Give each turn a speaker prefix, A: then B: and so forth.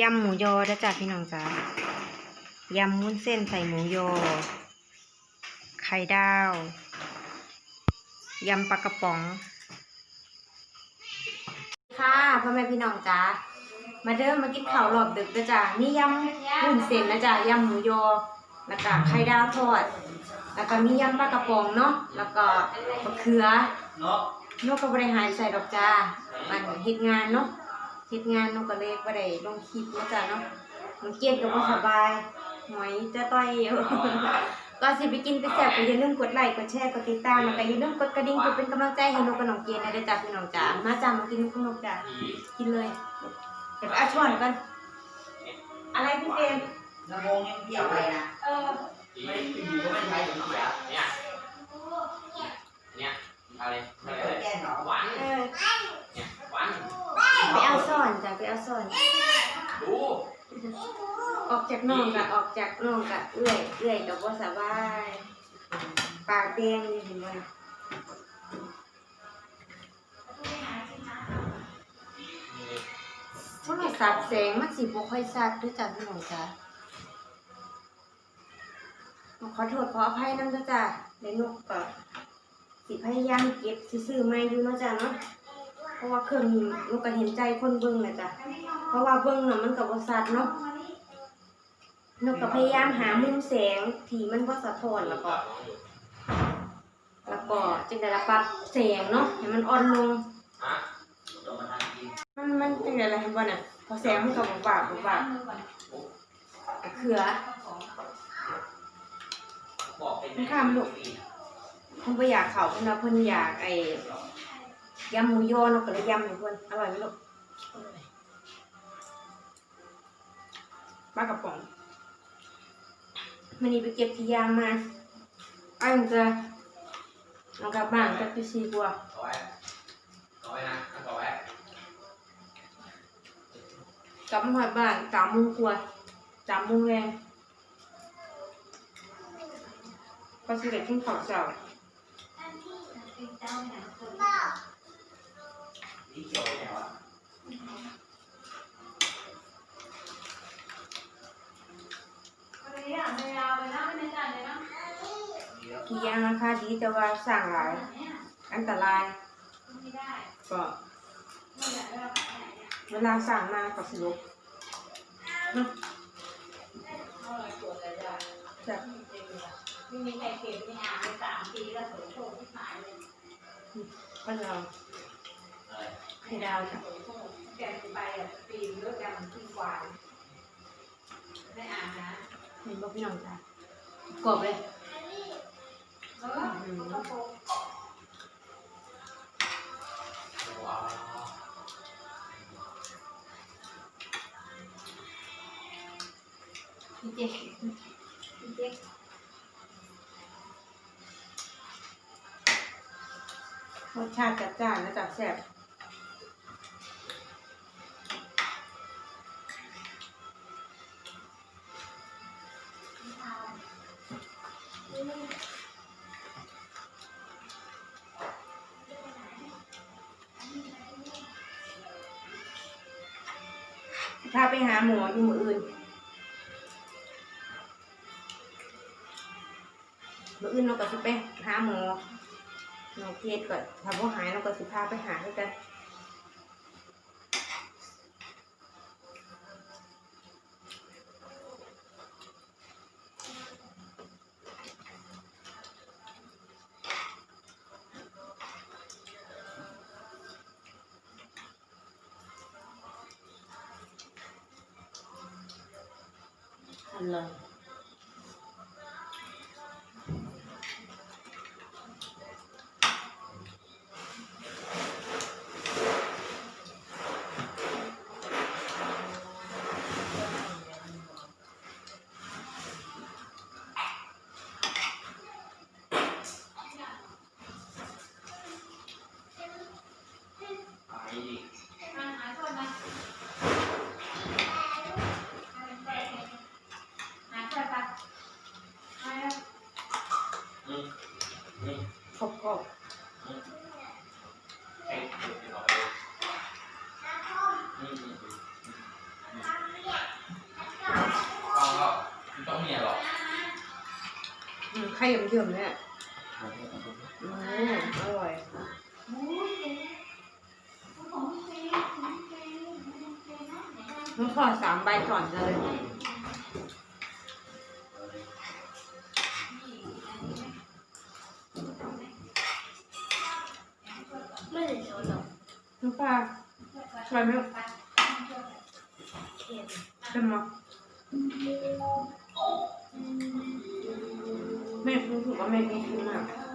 A: ยำหมูยอจ้ะจ้ะพี่น้องจ้ายำมุ้นเส้นใส่หมูยอ ไข่ดาว ยำปลากระป๋อง ค่ะพ่อแม่พี่น้องจ้ามาเดิมมากินข้าวรอบดึกจ้ะจ้ะมียำมุ้นเส้นนะจ้ะยำหมูยอ แล้วก็ไข่ดาวทอด แล้วก็มียำปลากระป๋องเนาะ แล้วก็มะเขือ
B: เนาะ
A: นกก็บ่ได้หายใส่ดอกจ้ามันเฮ็ดงานเนาะ เฮ็ดงานนกก็เลยบ่ได้ลงคลิปนะจ้าเนาะมันเกียนก็บ่สบายหมอยจะต้อยอยู่ ก็สิไปกินไปแซ่บก็อย่าลืมกดไลค์กดแชร์กดติดตามแล้วก็อย่าลืมกดกระดิ่งเพื่อเป็นกำลังใจให้นกกับน้องเกียนนะเด้อจ้าพี่น้องจ้ามาจ้ามากินนกกับนกจ้ากินเลยเดี๋ยวไปเอาช้อนกันอะไรพี่เฟรม
B: ลำโพงยังเกี่ยวอะไรนะ
A: เออ
B: ไม่อยู่ก็ไม่ใช้อยู่เสีย
C: เนี่ยเนี่ยอะไร
B: ไม่
C: ไม่
B: เค
C: ได้
B: ยแก้หรอ
C: หวาน
A: เออ
C: เนี่ยหวาน
A: ไป เอาช้อนจ้าไปเอาช้อน
C: ดู
A: ออกจากน้องกะออกจากน้องกะเอื้อยเอื้อยกับว่าสบายปากแดงนี่เห็นบ่น่ะโทรศัพท์แสงมันสิบ่ค่อยชัดด้วยจ้ะพี่น้องจ้ะขอโทษขออภัยนำเด้อจ้ะเดี๋ยวนกก็สิพยายามเก็บสิซื้อใหม่อยู่เนาะจ้ะเนาะ เพราะว่าเครื่องนี้นกก็เห็นใจคนเบิ่งแหละจ้ะเพราะว่าเบิ่งน่ะมันก็บ่ชัดเนาะนกก็พยายามหามุมแสงที่มันบ่สะท้อนแล้วก็ แล้วก็จึงได้รับปรับแสงเนาะให้มันอ่อนลง
B: มัน
A: มันจังได๋ล่ะเห็นบ่น่ะพอแสงมันก็บ่บาบบ่บาบเขือ
C: บอน
A: มันข้ามลูกเพิ่นบ่อยากเข้าเพิ่นว่าเพิ่นอยากไอ ยำหมูยอนกก็เลยำห้เพิ่นอร่อยไหมลูกปลากระป๋องมื้อนี้ไปเก็บที่ยางมาอ้ายมันจะเอากลับบ้านจักสิสี่กว่า
C: ต่อไว้ต่อไว้นะต่อไว้
A: กลับมาหอดบ้านสามโมงกว่าสามโมงแรงก็สิได้กินข้า วเช้า
B: นี่เกี่ยวแค่ว่า
A: กี่อย่างราคาดีแต่ว่าสั่งหลายอันตรายก็เวลาสั่งมาก็สิลุกเนาะแบบ
D: ไม่มีใครเก็บไม่อ่านไปสามปีแล้วโสโครกที่หายเลย
A: บ้านเรา
B: อะ ไร
A: ให้ดาวจ้ะ
D: โสโครกแกไปอะปีนรถดำที่กวานไม่อ่านนะ
A: เห็นบอกพี่น้องจ้ะกรอบเลย
D: เออเขาโกง
C: ว้าว
A: พี่เจ๊พี่เจ๊รสชาติจัดจ้านและจัดแซ่บ ถ้าไปหาหมออยู่มืออื่น มืออื่นเราก็สิไปหาหมอน้องเกดก็ถ้าบ่หายเราก็สิพาไปหาด้วยกัน อ ขอบขอบต้อ
C: งเมียหรอไข่
D: เยิ้มๆเนี่ยอืมอร่อยมันขอสามใบก่อนเลย ปลาชวนไหม
A: เค็ม
D: เป็นมั้แม่รู้สึกว่าแม่กินมาก